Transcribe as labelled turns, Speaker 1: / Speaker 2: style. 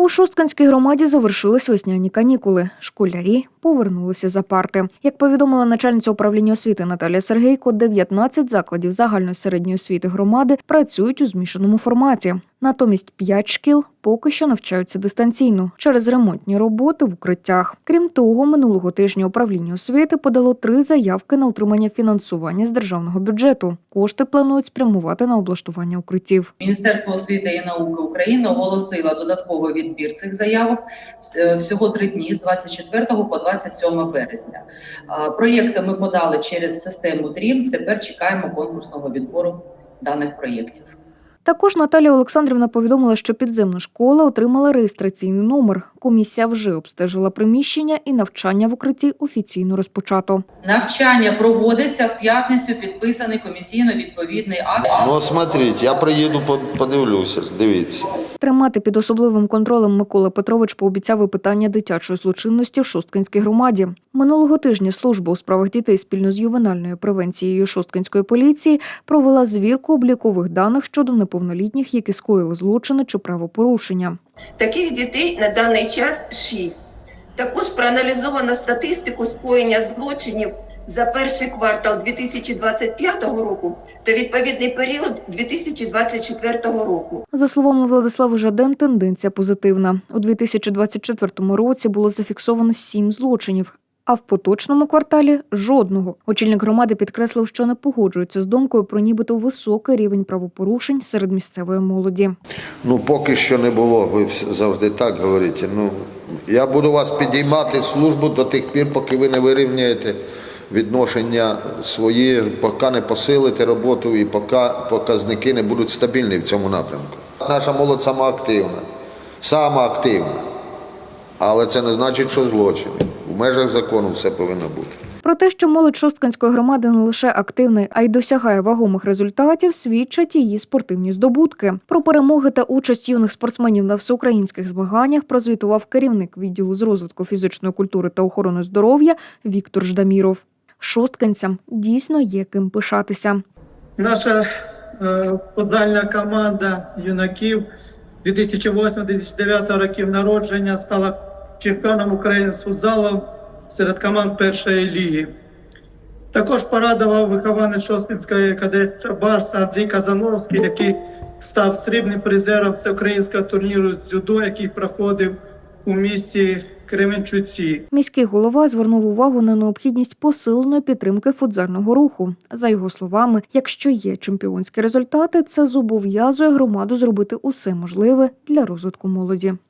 Speaker 1: У Шостканській громаді завершились весняні канікули. Школярі повернулися за парти. Як повідомила начальниця управління освіти Наталія Сергейко, 19 закладів загальної середньої освіти громади працюють у змішаному форматі. Натомість 5 шкіл поки що навчаються дистанційно через ремонтні роботи в укриттях. Крім того, минулого тижня управління освіти подало три заявки на отримання фінансування з державного бюджету. Кошти планують спрямувати на облаштування укриттів.
Speaker 2: Міністерство освіти і науки України оголосило додатковий відбір цих заявок е, всього три дні з 24 по 27 березня. Проєкти ми подали через систему ДРІМ. Тепер чекаємо конкурсного відбору даних проєктів.
Speaker 1: Також Наталія Олександрівна повідомила, що підземна школа отримала реєстраційний номер. Комісія вже обстежила приміщення і навчання в укритті офіційно розпочато.
Speaker 2: Навчання проводиться в п'ятницю. Підписаний комісійно відповідний акт.
Speaker 3: Ну, от смотрите, я приїду, по- подивлюся, дивіться.
Speaker 1: Тримати під особливим контролем Микола Петрович пообіцяв і питання дитячої злочинності в Шосткинській громаді. Минулого тижня служба у справах дітей спільно з ювенальною превенцією Шосткинської поліції провела звірку облікових даних щодо неповнолітніх, які скоїли злочини чи правопорушення.
Speaker 4: Таких дітей на даний час 6. Також проаналізовано статистику скоєння злочинів за перший квартал 2025 року та відповідний період 2024 року.
Speaker 1: За словами Владислава Жаден, тенденція позитивна. У 2024 році було зафіксовано сім злочинів. А в поточному кварталі жодного. Очільник громади підкреслив, що не погоджується з думкою про нібито високий рівень правопорушень серед місцевої молоді.
Speaker 3: Ну, поки що не було, ви завжди так говорите. Ну, я буду вас підіймати службу до тих пір, поки ви не вирівняєте відношення свої, поки не посилите роботу і поки показники не будуть стабільні в цьому напрямку. Наша молодь сама активна, сама активна. Але це не значить, що злочини. В межах закону все повинно бути.
Speaker 1: Про те, що молодь Шостканської громади не лише активний, а й досягає вагомих результатів, свідчать її спортивні здобутки. Про перемоги та участь юних спортсменів на всеукраїнських змаганнях прозвітував керівник відділу з розвитку фізичної культури та охорони здоров'я Віктор Ждаміров. Шостканцям дійсно є ким пишатися.
Speaker 5: Наша е, футбольна команда юнаків 2008-2009 років народження стала чемпіоном України з футзалу серед команд першої ліги. Також порадував вихованець Шостинської кадетства Барса Андрій Казановський, який став срібним призером всеукраїнського турніру дзюдо, який проходив у місті Кременчуці.
Speaker 1: Міський голова звернув увагу на необхідність посиленої підтримки футзального руху. За його словами, якщо є чемпіонські результати, це зобов'язує громаду зробити усе можливе для розвитку молоді.